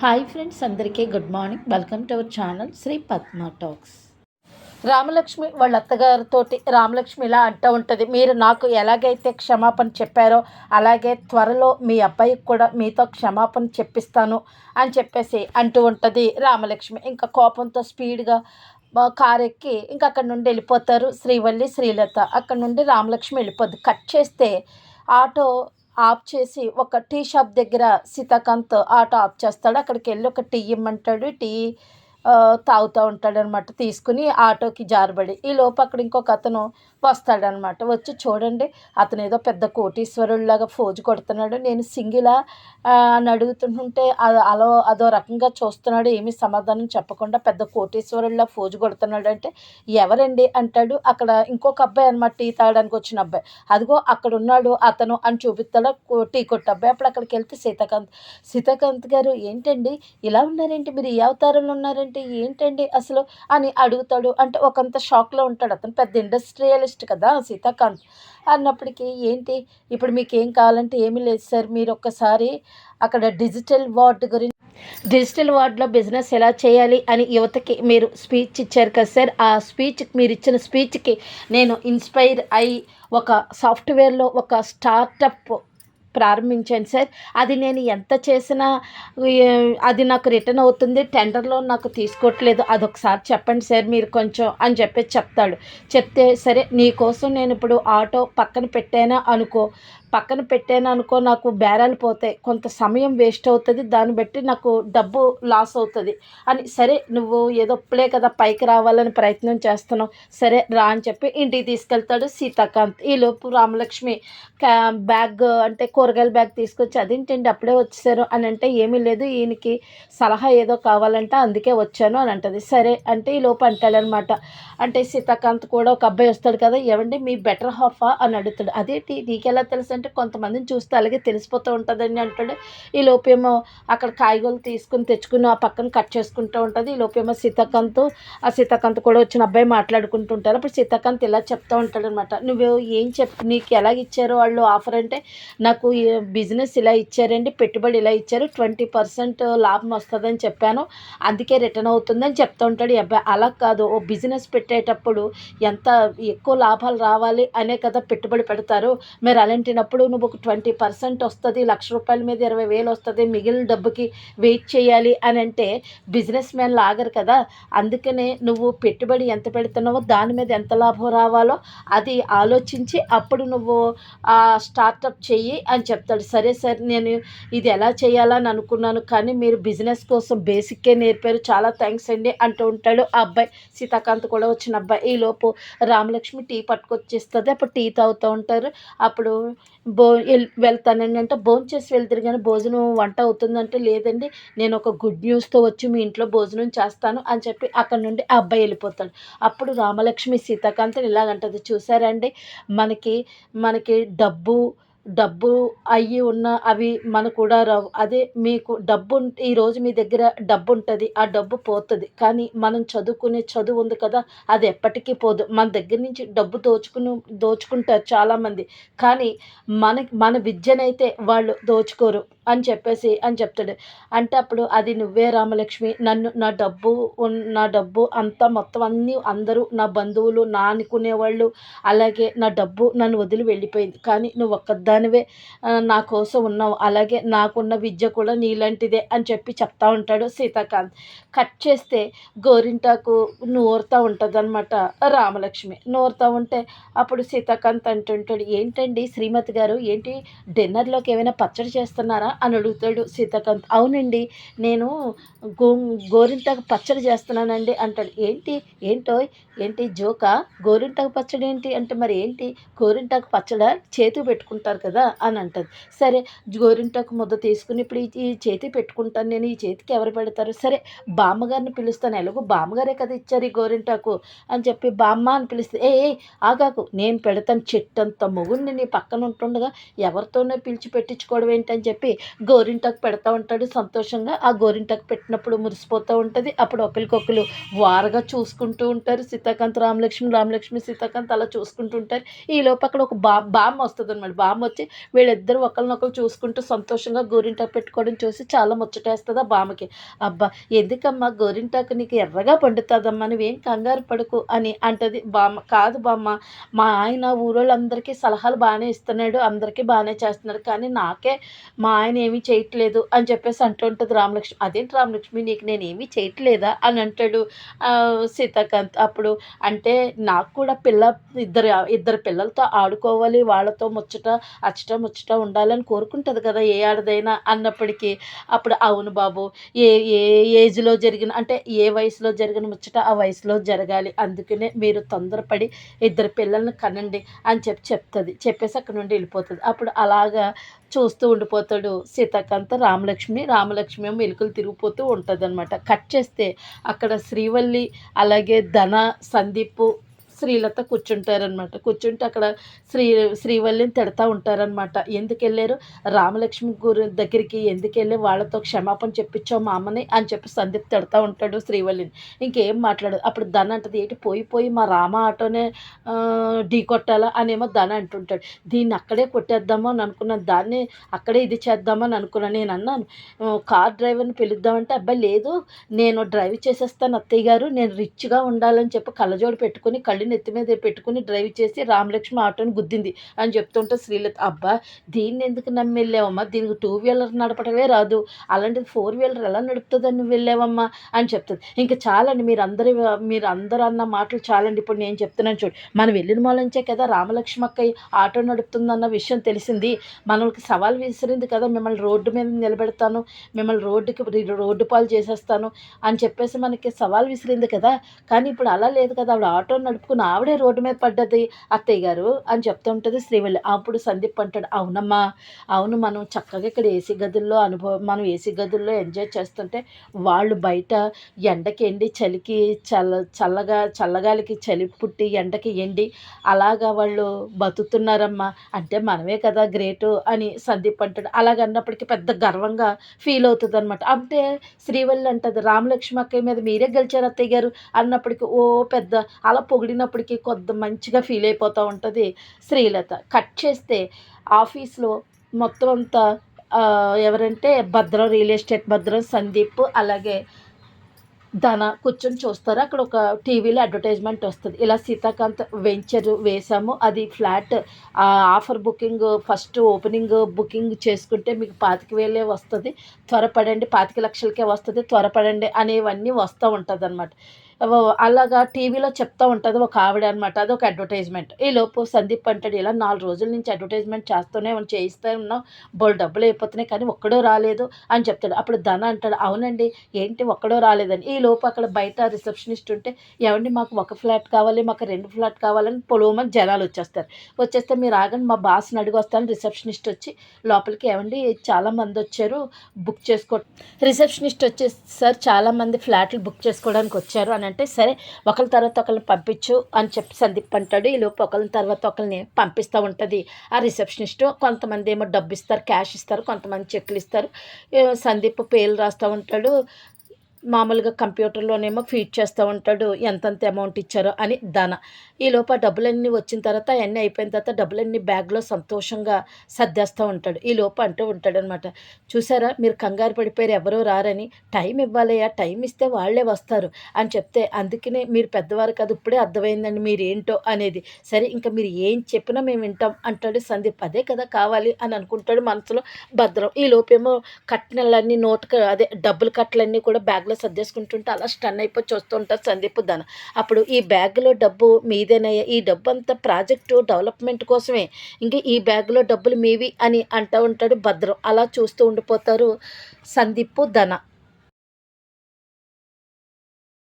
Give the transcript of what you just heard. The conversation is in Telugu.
హాయ్ ఫ్రెండ్స్ అందరికీ good morning. Welcome to our channel Sri Padma talks. Ramalakshmi వాళ్ళ అత్తగారితోటి రామలక్ష్మి ఇలా అంటూ ఉంటుంది మీరు నాకు ఎలాగైతే క్షమాపణ చెప్పారో అలాగే త్వరలో మీ అబ్బాయికి కూడా మీతో క్షమాపణ చెప్పిస్తాను అని చెప్పేసి అంటూ ఉంటుంది రామలక్ష్మి. ఇంకా కోపంతో స్పీడ్గా కార్ ఎక్కి ఇంకా అక్కడ నుండి వెళ్ళిపోతారు శ్రీవల్లి శ్రీలత. అక్కడ నుండి రామలక్ష్మి వెళ్ళిపోద్ది. కట్ చేస్తే ఆటో ఆఫ్ చేసి ఒక టీ షాప్ దగ్గర సీతాకాంత్ ఆటో ఆఫ్ చేస్తాడు. అక్కడికి వెళ్ళి ఒక టీ ఇమ్మంటాడు. టీ తాగుతూ ఉంటాడనమాట. తీసుకుని ఆటోకి జారబడి. ఈ లోపు అక్కడ ఇంకొక అతను వస్తాడనమాట. వచ్చి చూడండి అతను ఏదో పెద్ద కోటీశ్వరుడిలాగా ఫోజు కొడుతున్నాడు. నేను సింగిలా అని అడుగుతుంటే అలో అదో రకంగా చూస్తున్నాడు. ఏమీ సమాధానం చెప్పకుండా పెద్ద కోటీశ్వరుడిలా ఫోజు కొడుతున్నాడు అంటే ఎవరండి అంటాడు. అక్కడ ఇంకొక అబ్బాయి అనమాట టీ తాగడానికి వచ్చిన అబ్బాయి. అదిగో అక్కడ ఉన్నాడు అతను అని చూపిస్తాడు. టీ కొట్టు అబ్బాయి. అప్పుడు అక్కడికి వెళ్తే సీతాకాంత్ సీతాకాంత్ గారు ఏంటండి ఇలా ఉన్నారేంటి? మీరు ఏ అవతారంలో ఉన్నారంటే ఏంటండి అసలు అని అడుగుతాడు. అంటే ఒకంత షాక్లో ఉంటాడు. అతను పెద్ద ఇండస్ట్రియలిస్ట్ కదా సీతాకాంత్. అన్నప్పటికీ ఏంటి? ఇప్పుడు మీకు ఏం కావాలంటే ఏమీ లేదు సార్. మీరు ఒక్కసారి అక్కడ డిజిటల్ వార్డ్ గురించి డిజిటల్ వార్డ్లో బిజినెస్ ఎలా చేయాలి అని యువతకి మీరు స్పీచ్ ఇచ్చారు కదా సార్. ఆ స్పీచ్ మీరు ఇచ్చిన స్పీచ్కి నేను ఇన్స్పైర్ అయ్యి ఒక సాఫ్ట్వేర్లో ఒక స్టార్టప్ ప్రారంభించాను సార్. అది నేను ఎంత చేసినా అది నాకు రిటర్న్ అవుతుంది టెండర్లో నాకు తీసుకోవట్లేదు. అదొకసారి చెప్పండి సార్ మీరు కొంచెం అని చెప్పేసి చెప్తాడు. చెప్తే సరే నీకోసం నేను ఇప్పుడు ఆటో పక్కన పెట్టానా అనుకో పక్కన పెట్టాను అనుకో నాకు బేరాలు పోతాయి. కొంత సమయం వేస్ట్ అవుతుంది. దాన్ని బట్టి నాకు డబ్బు లాస్ అవుతుంది. అని సరే నువ్వు ఏదో ఇప్పుడే కదా పైకి రావాలని ప్రయత్నం చేస్తున్నావు. సరే రా అని చెప్పి ఇంటికి తీసుకెళ్తాడు సీతాకాంత్. ఈ లోపు రామలక్ష్మి క్యా- బ్యాగ్ అంటే కూరగాయల బ్యాగ్ తీసుకొచ్చి అదేంటండి అప్పుడే వచ్చేసారు? అని అంటే ఏమీ లేదు. ఈయనకి సలహా ఏదో కావాలంటే అందుకే వచ్చాను అని అంటది. సరే అంటే ఈ లోపు అంటాడనమాట. అంటే సీతాకాంత్ కూడా ఒక అబ్బాయి వస్తాడు కదా ఏమండి మీ బెటర్ హాఫా? అని అడుగుతాడు. అదేంటి? నీకెలా తెలుసు? అంటే కొంతమందిని చూస్తే అలాగే తెలిసిపోతూ ఉంటుందని అంటాడు. ఈ లోపేమో అక్కడ కాయగూరలు తీసుకుని తెచ్చుకుని ఆ పక్కన కట్ చేసుకుంటూ ఉంటుంది. ఈ లోపేమో సీతాకాంత్ ఆ సీతాకాంత్ కూడా వచ్చిన అబ్బాయి మాట్లాడుకుంటుంటారు అప్పుడు సీతాకాంత్ ఇలా చెప్తూ ఉంటాడు అనమాట నువ్వు ఏం చెప్ నీకు ఎలా ఇచ్చారో వాళ్ళు ఆఫర్ అంటే నాకు ఈ బిజినెస్ ఇలా ఇచ్చారండి పెట్టుబడి ఇలా ఇచ్చారు ట్వంటీ పర్సెంట్ లాభం వస్తుందని చెప్పాను. అందుకే రిటర్న్ అవుతుందని చెప్తూ ఉంటాడు ఈ అబ్బాయి. అలా కాదు. ఓ బిజినెస్ పెట్టేటప్పుడు ఎంత ఎక్కువ లాభాలు రావాలి అనే కదా పెట్టుబడి పెడతారు. మీరు అలాంటి అప్పుడు నువ్వు ఒక ట్వంటీ పర్సెంట్ వస్తుంది లక్ష రూపాయల మీద ఇరవై వేలు వస్తుంది మిగిలిన డబ్బుకి వెయిట్ చేయాలి అని అంటే బిజినెస్ మ్యాన్లు ఆగరు కదా. అందుకనే నువ్వు పెట్టుబడి ఎంత పెడుతున్నావో దాని మీద ఎంత లాభం రావాలో అది ఆలోచించి అప్పుడు నువ్వు స్టార్టప్ చెయ్యి అని చెప్తాడు. సరే సరే నేను ఇది ఎలా చేయాలని అనుకున్నాను కానీ మీరు బిజినెస్ కోసం బేసిక్కే నేర్పారు. చాలా థ్యాంక్స్ అండి అంటూ ఉంటాడు ఆ అబ్బాయి. సీతాకాంత్ కూడా వచ్చిన అబ్బాయి. ఈ లోపు రామలక్ష్మి టీ పట్టుకొచ్చేస్తుంది అప్పుడు టీ తాగుతూ ఉంటారు. అప్పుడు భో వెల్- వెళ్తానండి అంటే భోజనం చేసి వెళ్తారు కానీ భోజనం వంట అవుతుందంటే లేదండి నేను ఒక గుడ్ న్యూస్తో వచ్చి మీ ఇంట్లో భోజనం చేస్తాను అని చెప్పి అక్కడ నుండి ఆ అబ్బాయి వెళ్ళిపోతాడు. అప్పుడు రామలక్ష్మి సీతాకాంతని ఇలాగంటది చూసారండి మనకి మనకి డబ్బు డబ్బు అయ్యి ఉన్న అవి మనకు కూడా రావు. అదే మీకు డబ్బు ఈరోజు మీ దగ్గర డబ్బు ఉంటుంది ఆ డబ్బు పోతుంది. కానీ మనం చదువుకునే చదువు ఉంది కదా అది ఎప్పటికీ పోదు. మన దగ్గర నుంచి డబ్బు దోచుకుని దోచుకుంటారు చాలామంది. కానీ మన మన విద్యనైతే వాళ్ళు దోచుకోరు. అని చెప్పేసి అని చెప్తాడు. అంటే అప్పుడు అది నువ్వే రామలక్ష్మి నన్ను నా డబ్బు నా డబ్బు అంతా మొత్తం అన్నీ అందరూ నా బంధువులు నా అనుకునేవాళ్ళు అలాగే నా డబ్బు నన్ను వదిలి వెళ్ళిపోయింది. కానీ నువ్వు ఒక్కదానివే నా కోసం ఉన్నావు. అలాగే నాకున్న విద్య కూడా నీలాంటిదే అని చెప్పి చెప్తా ఉంటాడు సీతాకాంత్. కట్ చేస్తే గోరింటాకు నూరుతూ ఉంటుంది అనమాట రామలక్ష్మి. నూరుతూ ఉంటే అప్పుడు సీతాకాంత్ అంటుంటాడు ఏంటండి శ్రీమతి గారు ఏంటి డిన్నర్లోకి ఏమైనా పచ్చడి చేస్తున్నారా? అని అడుగుతాడు సీతాకాంత్. అవునండి నేను గో గోరింటాకు పచ్చడి చేస్తున్నానండి అంటాడు. ఏంటి? ఏంటో ఏంటి జోకా? గోరింటాకు పచ్చడి ఏంటి? అంటే మరి ఏంటి? గోరింటాకు పచ్చడి? చేతి పెట్టుకుంటారు కదా అని అంటది. సరే గోరింటాకు ముద్ద తీసుకుని ఇప్పుడు ఈ- చేతి పెట్టుకుంటాను నేను ఈ చేతికి ఎవరు పెడతారు? సరే బామ్మగారిని పిలుస్తాను. ఎలాగో బామ్మగారే కదా ఇచ్చారు ఈ గోరింటాకు అని చెప్పి బామ్మ అని పిలిస్తే ఏ ఆగాకు నేను పెడతాను చెట్టంత మొగుడిని నీ పక్కన ఉంటుండగా ఎవరితోనే పిలిచి పెట్టించుకోవడం ఏంటని చెప్పి గోరింటాకు పెడతా ఉంటాడు సంతోషంగా. ఆ గోరింటాకు పెట్టినప్పుడు మురిసిపోతూ ఉంటుంది. అప్పుడు ఒకరికొకరు వారగా చూసుకుంటూ ఉంటారు. సీతాకాంత్ రామలక్ష్మి రామలక్ష్మి సీతాకాంత్ అలా చూసుకుంటూ ఉంటారు. ఈ లోపు అక్కడ ఒక బా బామ్మ వస్తుంది అనమాట బామ్మ వచ్చి వీళ్ళిద్దరు ఒకరినొకరు చూసుకుంటూ సంతోషంగా గోరింటాకు పెట్టుకోవడం చూసి చాలా ముచ్చటేస్తుంది ఆ బామ్మకి. అబ్బా ఎందుకమ్మా గోరింటాకు నీకు ఎర్రగా పండుతుందమ్మా నువ్వేం కంగారు పడుకు అని అంటది బామ్మ. కాదు బామ్మ మా ఆయన ఊరోళ్ళందరికీ సలహాలు బాగానే ఇస్తున్నాడు. అందరికీ బాగానే చేస్తున్నాడు. కానీ నాకే మా ఆయన ఏమీ చేయట్లేదు అని చెప్పేసి అంటుంటుంది రామలక్ష్మి. అదేంటి రామలక్ష్మి నీకు నేను ఏమీ చేయట్లేదా? అని అంటాడు సీతాకాంత్. అప్పుడు అంటే నాకు కూడా పిల్ల ఇద్దరు ఇద్దరు పిల్లలతో ఆడుకోవాలి వాళ్ళతో ముచ్చట అచ్చట ముచ్చట ఉండాలని కోరుకుంటుంది కదా ఏ ఆడదైనా అన్నప్పటికీ. అప్పుడు అవును బాబు ఏ ఏ ఏజ్లో జరిగిన అంటే ఏ వయసులో జరిగిన ముచ్చట ఆ వయసులో జరగాలి. అందుకనే మీరు తొందరపడి ఇద్దరు పిల్లల్ని కనండి అని చెప్పి చెప్తుంది. చెప్పేసి అక్కడ నుండి వెళ్ళిపోతుంది. అప్పుడు అలాగా చూస్తూ ఉండిపోతాడు సీతాకాంత రామలక్ష్మి. రామలక్ష్మి ఏమో ఎలుకలు తిరిగిపోతూ ఉంటుంది అనమాట కట్ చేస్తే అక్కడ శ్రీవల్లి అలాగే ధన సందీప్ శ్రీలత కూర్చుంటారనమాట కూర్చుంటే అక్కడ శ్రీ శ్రీవల్లిని తిడతా ఉంటారనమాట ఎందుకు వెళ్ళారు? రామలక్ష్మి గురి దగ్గరికి ఎందుకు వెళ్ళి వాళ్ళతో క్షమాపణ చెప్పించావు మా అమ్మని అని చెప్పి సందీప్ తిడతా ఉంటాడు శ్రీవల్లిని. ఇంకేం మాట్లాడదు. అప్పుడు ధన అంటది ఏంటి పోయి పోయి మా రామ ఆటోనే ఢీ కొట్టాలా? అనేమో ధన అంటుంటాడు. దీన్ని అక్కడే కొట్టేద్దామో అని అనుకున్నాను. దాన్ని అక్కడే ఇది చేద్దామని అనుకున్నాను. నేను అన్నాను కార్ డ్రైవర్ని పిలుద్దామంటే అబ్బాయి లేదు. నేను డ్రైవ్ చేసేస్తాను అత్తయ్య గారు. నేను రిచ్గా ఉండాలని చెప్పి కళ్ళజోడు పెట్టుకుని కళ్ళు నెత్తి మీద పెట్టుకుని డ్రైవ్ చేసి రామలక్ష్మి ఆటోని గుద్దింది అని చెప్తుంటే శ్రీలత అబ్బా దీన్ని ఎందుకు నమ్మి వెళ్ళావమ్మా దీనికి టూ వీలర్ నడపడమే రాదు. అలాంటిది ఫోర్ వీలర్ ఎలా నడుపుతుందని నువ్వు వెళ్ళావమ్మా? అని చెప్తుంది. ఇంకా చాలండి మీరు అందరి మీరు అందరు అన్న మాటలు చాలండి. ఇప్పుడు నేను చెప్తున్నాను చూడు మనం వెళ్ళిన మూలంచే కదా రామలక్ష్మి అక్క ఆటో నడుపుతుందన్న విషయం తెలిసింది. మనకి సవాల్ విసిరింది కదా మిమ్మల్ని రోడ్డు మీద నిలబెడతాను మిమ్మల్ని రోడ్డుకి రోడ్డు పాలు చేసేస్తాను అని చెప్పేసి మనకి సవాల్ విసిరింది కదా. కానీ ఇప్పుడు అలా లేదు కదా ఆవిడ ఆటో నడుపుకుని ఆవిడే రోడ్డు మీద పడ్డది అత్తయ్య గారు అని చెప్తూ ఉంటుంది శ్రీవల్లి. అప్పుడు సందీప్ అంటాడు అవునమ్మా అవును మనం చక్కగా ఇక్కడ ఏసీ గదుల్లో అనుభవం మనం ఏసీ గదుల్లో ఎంజాయ్ చేస్తుంటే వాళ్ళు బయట ఎండకి ఎండి చలికి చల్ల చల్లగా చల్లగాలికి చలి పుట్టి ఎండకి ఎండి అలాగా వాళ్ళు బతుకుతున్నారమ్మా. అంటే మనమే కదా గ్రేటు అని సందీప్ అంటాడు. అలాగన్నప్పటికీ పెద్ద గర్వంగా ఫీల్ అవుతుంది అనమాట అంటే శ్రీవల్లి అంటది రామలక్ష్మి అక్కయ్య మీద మీరే గెలిచారు అత్తయ్య గారు అన్నప్పటికీ ఓ పెద్ద అలా పొగిడిన ఉన్నప్పటికీ కొద్ది మంచిగా ఫీల్ అయిపోతూ ఉంటుంది శ్రీలత. కట్ చేస్తే ఆఫీస్లో మొత్తం అంతా ఎవరంటే భద్రం రియల్ ఎస్టేట్ భద్రం సందీప్ అలాగే ధన కూర్చొని చూస్తారు. అక్కడ ఒక టీవీలో అడ్వర్టైజ్మెంట్ వస్తుంది. ఇలా సీతాకాంత్ వెంచర్ వేసాము. అది flat offer booking first opening booking చేసుకుంటే మీకు పాతిక వేలే వస్తుంది. త్వరపడండి పాతిక లక్షలకే వస్తుంది. త్వరపడండి అనేవన్నీ వస్తూ ఉంటుంది అనమాట అలాగా టీవీలో చెప్తూ ఉంటుంది ఒక ఆవిడ అనమాట అది ఒక అడ్వర్టైజ్మెంట్ ఈ లోపు సందీప్ అంటాడు ఇలా నాలుగు రోజుల నుంచి అడ్వర్టైజ్మెంట్ చేస్తూనే ఉన్నాం చేయిస్తూ ఉన్నాం బోల్ డబ్బులు అయిపోతున్నాయి కానీ ఒక్కడో రాలేదు అని చెప్తాడు. అప్పుడు ధన అంటాడు అవునండి ఏంటి ఒక్కడో రాలేదని? ఈ లోపు అక్కడ బయట రిసెప్షనిస్ట్ ఉంటే ఏమండి మాకు ఒక ఫ్లాట్ కావాలి మాకు రెండు ఫ్లాట్ కావాలని పొడవమని జనాలు వచ్చేస్తారు. వచ్చేస్తే మీరు ఆగండి మా బాస్ని అడిగి వస్తాను. రిసెప్షనిస్ట్ వచ్చి లోపలికి ఏమండి చాలా మంది వచ్చారు బుక్ చేసుకో రిసెప్షనిస్ట్ వచ్చేసి సార్ చాలామంది ఫ్లాట్లు బుక్ చేసుకోవడానికి వచ్చారు అని అంటే సరే ఒకరి తర్వాత ఒకరిని పంపించు అని చెప్పి సందీప్ అంటాడు. ఈ లోపు ఒకరిని తర్వాత ఒకరిని పంపిస్తూ ఉంటుంది ఆ రిసెప్షనిస్ట్. కొంతమంది ఏమో డబ్బు ఇస్తారు క్యాష్ ఇస్తారు కొంతమంది చెక్లు ఇస్తారు. సందీప్ పేర్లు రాస్తూ ఉంటాడు. మామూలుగా కంప్యూటర్లోనేమో ఫీడ్ చేస్తూ ఉంటాడు ఎంతంత అమౌంట్ ఇచ్చారో అని ధన ఈ లోప ఆ డబ్బులన్నీ వచ్చిన తర్వాత అవన్నీ అయిపోయిన తర్వాత డబ్బులన్నీ బ్యాగ్లో సంతోషంగా సర్దేస్తూ ఉంటాడు. ఈ అంటూ ఉంటాడు అనమాట చూసారా మీరు కంగారు పడిపోయారు ఎవరో రారని. టైం ఇవ్వాలయ్యా టైం ఇస్తే వాళ్ళే వస్తారు అని చెప్తే అందుకనే మీరు పెద్దవారు కాదు ఇప్పుడే అర్థమైందండి మీరు ఏంటో అనేది. సరే ఇంకా మీరు ఏం చెప్పినా మేము వింటాం అంటాడు సందీప్. అదే కదా కావాలి అని అనుకుంటాడు మనసులో భద్రం. ఈ లోపేమో కట్నలన్నీ నోట్ అదే డబ్బులు కట్టలన్నీ కూడా బ్యాగ్లో సర్దేసుకుంటుంటే అలా స్టన్ అయిపోయి చూస్తూ ఉంటారు సందీప్ ధన. అప్పుడు ఈ బ్యాగ్లో డబ్బు మీదేనయ్యా? ఈ డబ్బు అంతా ప్రాజెక్టు డెవలప్మెంట్ కోసమే. ఇంకా ఈ బ్యాగ్లో డబ్బులు మీవి అని అంటూ ఉంటాడు భద్రం. అలా చూస్తూ ఉండిపోతారు సందీప్ ధన.